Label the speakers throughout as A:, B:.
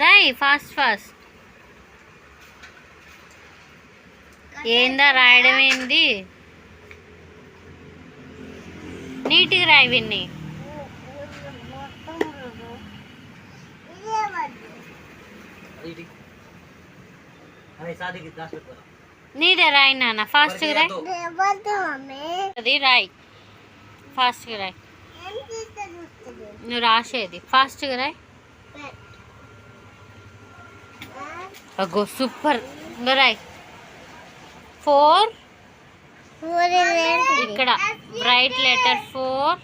A: Roy fast fast. ఏందా రాయడం ఏంది? నీట్గా రాయి విన్ని. నీదే రాయి నాన్న ఫాస్ట్గా రాయ్. అది రాయ్. ఫాస్ట్గా రాయ్. నువ్వు రాసేది. ఫాస్ట్గా రాయ్. అగో సూపర్. రాయ్. ఫోర్. ఇక్కడ. Bright letter four.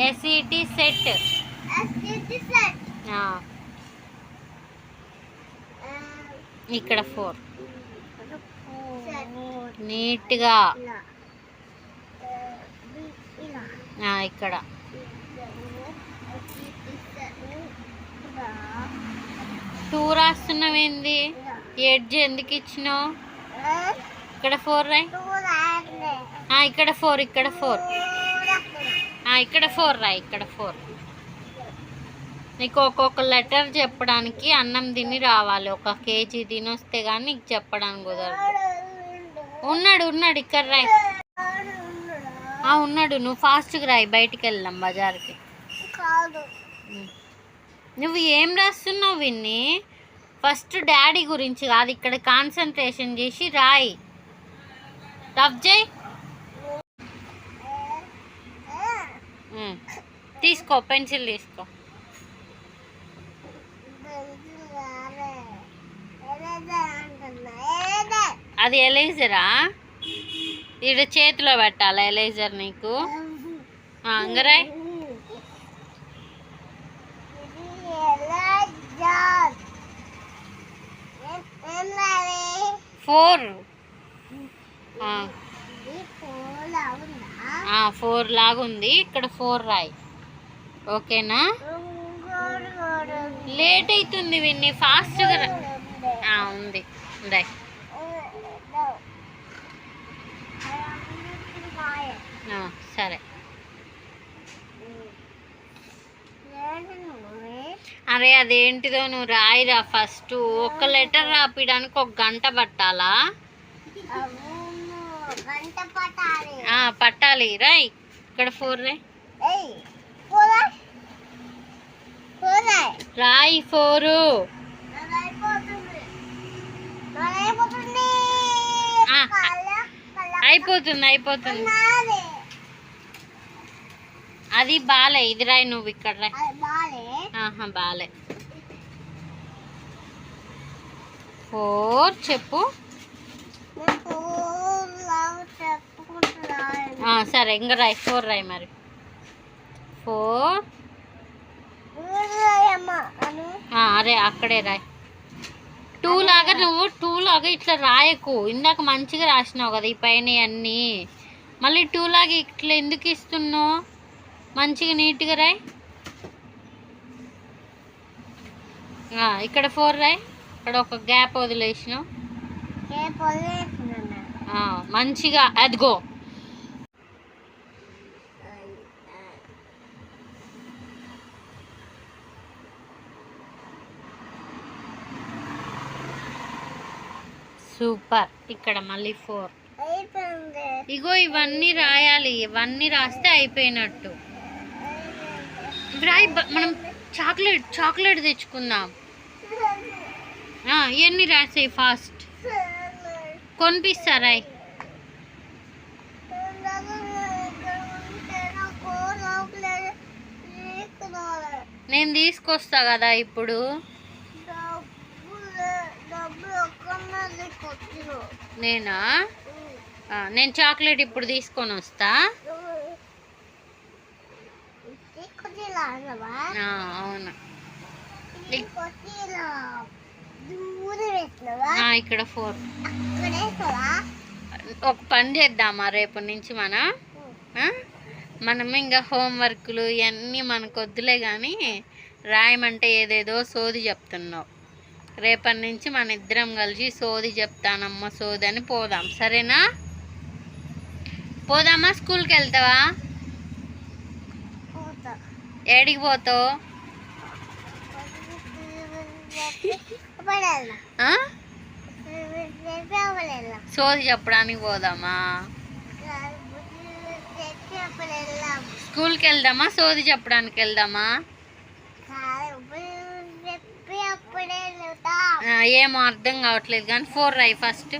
A: SET set. ఇక్కడ ఫోర్. నీట్గా. ఆ, ఇక్కడ. టూ రాస్తున్నావేంది ఎడ్జ్ ఎందుకు ఇచ్చినావు? ఇక్కడ ఫోర్ రాయ్. ఆ, ఇక్కడ ఫోర్ ఇక్కడ ఫోర్. ఆ, ఇక్కడ ఫోర్ రాయ్ ఇక్కడ ఫోర్. నీకు ఒక్కొక్క లెటర్ చెప్పడానికి అన్నం తిని రావాలి. ఒక కేజీ తిని వస్తే కానీ నీకు చెప్పడానికి కుదరదు. ఉన్నాడు ఉన్నాడు ఇక్కడ రాయ్. ఆ, ఉన్నాడు. నువ్వు ఫాస్ట్గా రాయి బయటికి వెళ్దాం బజార్కి. నువ్వు ఏం రాస్తున్నావు విన్ని? ఫస్ట్ డాడీ గురించి కాదు ఇక్కడ కాన్సన్ట్రేషన్ చేసి రాయి. రఫ్ చేయి. తీసుకో పెన్సిల్ తీసుకో. అది ఎలేజరా? ఇది చేతిలో పెట్టాలా ఎలేజర్ నీకు? అంగరాయ్ ఫోర్. ఫోర్ లాగుంది. ఇక్కడ ఫోర్ రాయి. ఓకేనా? లేట్ అవుతుంది విన్ని. ఫాస్ట్గా ఉంది. ఉందాయి. సరే. అరే అదేంటిదో నువ్వు రాయిరా ఫస్ట్. ఒక లెటర్ రాపిడానికి ఒక గంట పట్టాలా?
B: పట్టాలి.
A: రాయ్ ఇక్కడ ఫోర్ రాయ్ రాయి ఫోరు.
B: అయిపోతుంది అయిపోతుంది
A: ఆ,
B: కళ్ళ కళ్ళ
A: అయిపోతుంది అయిపోతుంది
B: నాదే
A: అది బాలే ఇది రాయి నువ్వు ఇక్కడ రాయ్.
B: బాలే.
A: ఫోర్ చెప్పు. సరే ఇంకా రాయ్ ఫోర్ రాయ్ మరి. ఫోర్. అరే అక్కడే రాయ్. టూ లాగా నువ్వు టూ లాగా ఇట్లా రాయకు. ఇందాక మంచిగా రాసినావు కదా ఈ పైన అన్నీ. మళ్ళీ టూ లాగా ఇట్లా ఎందుకు ఇస్తున్నావు? మంచిగా నీట్గా రాయ్. ఆ, ఇక్కడ ఫోర్ రాయ్. ఇక్కడ ఒక గ్యాప్ ఆ, మంచిగా అదిగో సూపర్. ఇక్కడ మళ్ళీ ఫోర్ ఇగో ఇవన్నీ రాయాలి. ఇవన్నీ రాస్తే అయిపోయినట్టు. రాయి బ- మనం చాక్లెట్ చాక్లెట్ తెచ్చుకుందాం. ఇవన్నీ రాసేయి ఫాస్ట్ కొనిపిస్తారాయ్ నేను తీసుకొస్తా కదా ఇప్పుడు. నేనా? నేను చాక్లెట్ ఇప్పుడు తీసుకొని వస్తా ఆ, అవును. ఇక్కడ ఫోర్. ఒక పని చేద్దామా రేపటి నుంచి మనం? మనం ఇంకా హోంవర్క్లు ఇవన్నీ మనకు వద్దులే కానీ రాయమంటే ఏదేదో సోది చెప్తున్నావు. రేపటి నుంచి మన ఇద్దరం కలిసి సోది చెప్తానమ్మ సోది అని పోదాం. సరేనా? పోదామా? స్కూల్కి వెళ్తావా? ఏడికి పోతావు? సోది చెప్పడానికి పోదామా? స్కూల్కి వెళ్దామా? సోది చెప్పడానికి వెళ్దామా? ఏమో అర్థం కావట్లేదు కానీ ఫోర్ రై ఫస్ట్.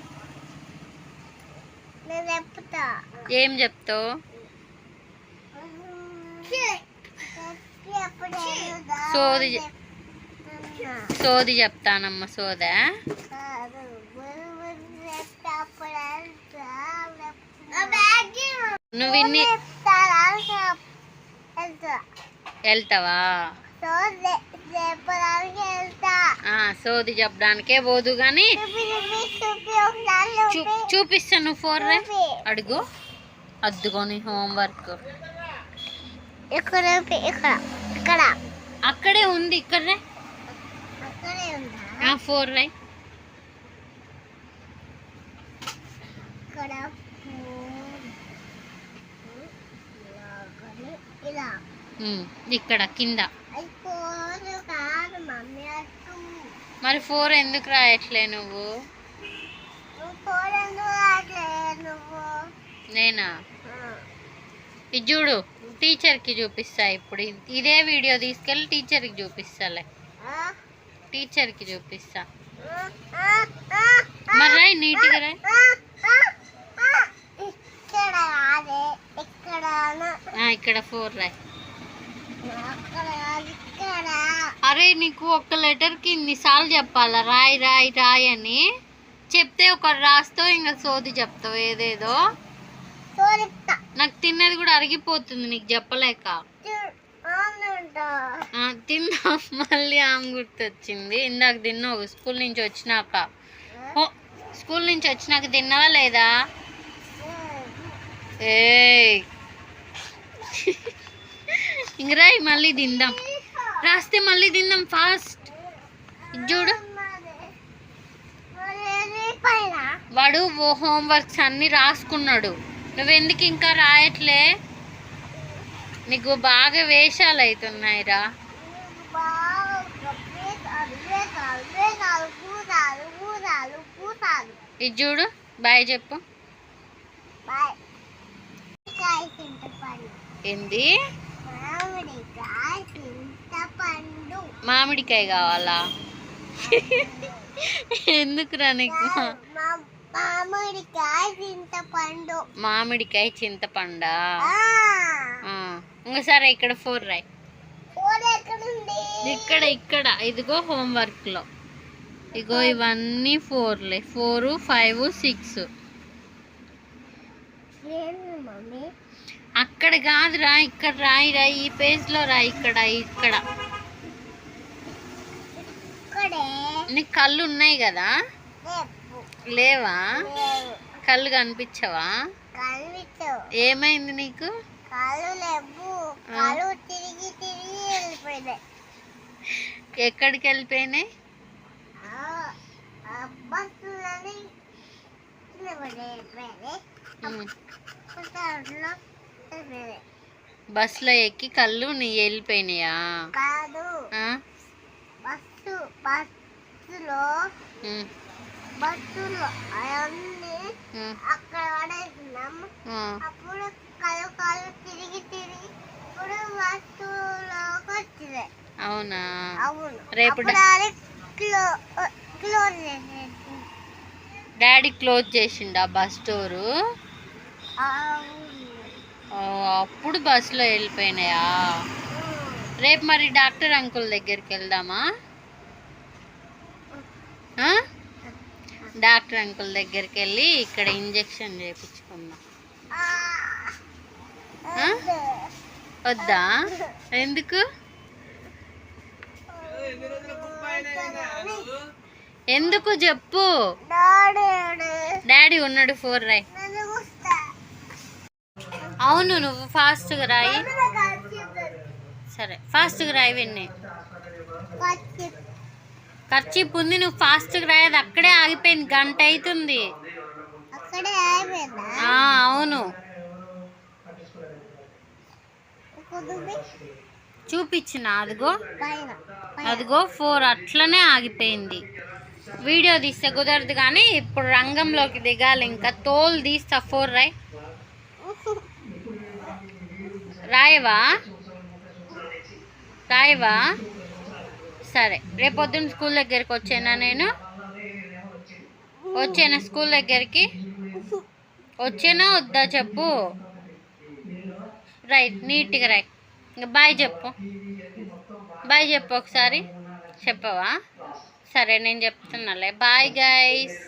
A: ఏం చెప్తావు? సోది సోది చెప్తానమ్మ సోదా. నువ్వు ఇన్ని వెళ్తావా? సోది చెప్పడానికే పోదు కానీ
B: చూపిస్తాను
A: చూ చూపిస్తా నువ్వు ఫోర్ అడుగు. అద్దుకొని హోంవర్క్.
B: ఇక్కడ ఇక్కడ ఇక్కడ.
A: అక్కడే ఉంది ఇక్కడే
B: అక్కడే ఉందా?
A: ఫోర్ రై
B: ఇక్కడ ఇలా.
A: ఇక్కడ కింద. మరి ఫోర్ ఎందుకు రాయట్లే నువ్వు? నేనా. ఇది చూడు. టీచర్కి చూపిస్తా ఇప్పుడు. ఇదే వీడియో తీసుకెళ్ళి టీచర్కి చూపిస్తాలే. టీచర్కి చూపిస్తా. మరి రాయి నీట్గా రాయి.
B: ఇక్కడ
A: ఫోర్ రాయి. అరే నీకు ఒక్క లెటర్కి ఇన్నిసార్లు చెప్పాలా? రాయ్ రాయ్ రాయ్ అని. చెప్తే ఒకటి రాస్తావు ఇంకా సోది చెప్తావు ఏదేదో. నాకు తిన్నది కూడా అరిగిపోతుంది నీకు చెప్పలేక. తిన్నా మళ్ళీ ఆమె గుర్తొచ్చింది. ఇందాక తిన్నావు స్కూల్ నుంచి వచ్చినాక. ఓ స్కూల్ నుంచి వచ్చినాక తిన్నావా లేదా? ఏయ్. ఇంక రాయి మళ్ళీ తిందాం. రాస్తే మళ్ళీ తిందాం ఫాస్ట్. చూడు. వాడు ఓ హోంవర్క్స్ అన్ని రాసుకున్నాడు. నువ్వెందుకు ఇంకా రాయట్లే? నీకు బాగా వేషాలు అవుతున్నాయిరా ఇది చూడు బాయ్ చెప్పు. ఏంది?
B: మామిడికాయ
A: కావాలా? ఎందుకురా నీకు?
B: మామిడికాయ చింతపండు.
A: మామిడికాయ చింతపండా? ఇంకోసారి ఇక్కడ ఫోర్ రాయ్. ఇక్కడ ఇక్కడ. ఇదిగో హోంవర్క్లో ఇగో ఇవన్నీ ఫోర్లే. Four five six. అక్కడ కాదురా ఇక్కడ రాయి రాయి ఈ పేజ్లో రాయి ఇక్కడ. ఇక్కడ. నీకు కళ్ళు ఉన్నాయి కదా? లేవా? కళ్ళు కనిపించవా?
B: కనిపించు
A: ఏమైంది నీకు? ఎక్కడికి వెళ్ళిపోయినాయి. బస్సులో ఎక్కి కళ్ళు నీ వెళ్ళిపోయినాయా?
B: కాదు? బస్సు బస్సులో బస్సులో అవన్నీ అక్కడ పడేసినాం. అప్పుడు కళ్ళు కళ్ళు తిరిగి తిరిగి ఇప్పుడు వచ్చినాయి
A: అవునా?
B: అవును.
A: రేపు
B: క్లోజ్
A: డాడీ క్లోజ్ చేసిండు ఆ బస్ స్టోరు? అప్పుడు బస్సులో వెళ్ళిపోయినాయా? రేపు మరి డాక్టర్ అంకుల్ దగ్గరికి వెళ్దామా? డాక్టర్ అంకుల్ దగ్గరికి వెళ్ళి ఇక్కడ ఇంజెక్షన్ చేయించుకుందాం వద్దా? ఎందుకు? ఎందుకు చెప్పు? డాడీ ఉన్నాడు ఫోర్ రాయ్. అవును నువ్వు ఫాస్ట్గా రాయి. సరే ఫాస్ట్గా రాయి విన్ని. ఖర్చీప్ ఉంది నువ్వు ఫాస్ట్గా రాయదు అక్కడే ఆగిపోయింది గంట అవుతుంది అవును. చూపించిన అదిగో. అదిగో ఫోర్ అట్లనే ఆగిపోయింది. వీడియో తీస్తే కుదరదు కానీ ఇప్పుడు రంగంలోకి దిగాలి ఇంకా తోలు తీస్తా ఫోర్ రాయ్. రాయవా? రాయవా? సరే. రేపొద్దున స్కూల్ దగ్గరికి వచ్చానా నేను? వచ్చానా స్కూల్ దగ్గరికి? వచ్చానా వద్దా చెప్పు. రైట్ నీట్గా రైట్. ఇంకా బాయ్ చెప్పు. బాయ్ చెప్పు ఒకసారి. చెప్పవా? సరే నేను చెప్తున్నాలే. Bye guys.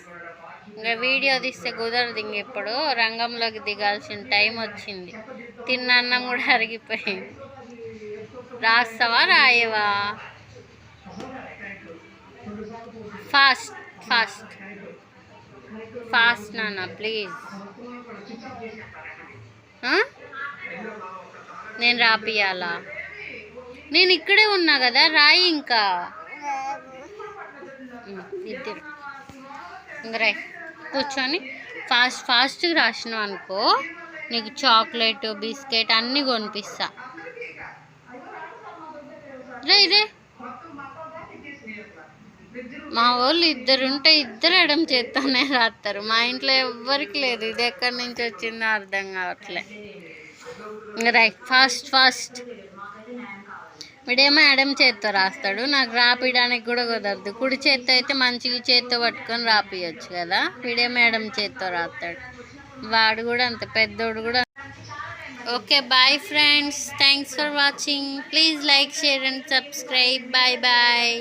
A: ఇంకా వీడియో తీస్తే కుదరదు ఇంక ఇప్పుడు రంగంలోకి దిగాల్సిన టైం వచ్చింది. తిన్న అన్నం కూడా అరిగిపోయింది. రాస్తావా రాయవా? ఫాస్ట్ ఫాస్ట్ ఫాస్ట్ నాన్న ప్లీజ్ నేను రాపియాలా? నేను ఇక్కడే ఉన్నా కదా రాయి ఇంకా. ఇద్దరు రాయి. కూర్చొని ఫాస్ట్ ఫాస్ట్గా రాసినావు అనుకో నీకు చాక్లెట్ బిస్కెట్ అన్నీ కొనిపిస్తా. రే రే మా వాళ్ళు ఇద్దరు ఉంటే ఇద్దరు ఎడం చేత్తోనే రాస్తారు మా ఇంట్లో ఎవ్వరికి లేదు. ఇది ఎక్కడి నుంచి వచ్చిందో అర్థం కావట్లే. Write fast fast. వీడేమో ఎడం చేత్తో రాస్తాడు. నాకు రాపియడానికి కూడా కుదరదు. కుడి చేత్తో అయితే మంచిగా చేత్తో పట్టుకొని రాపియచ్చు కదా. వీడేమో ఎడం చేత్తో రాస్తాడు. వాడు కూడా అంత. పెద్దోడు కూడా okay bye friends. Thanks for watching. Please like share and subscribe. Bye bye.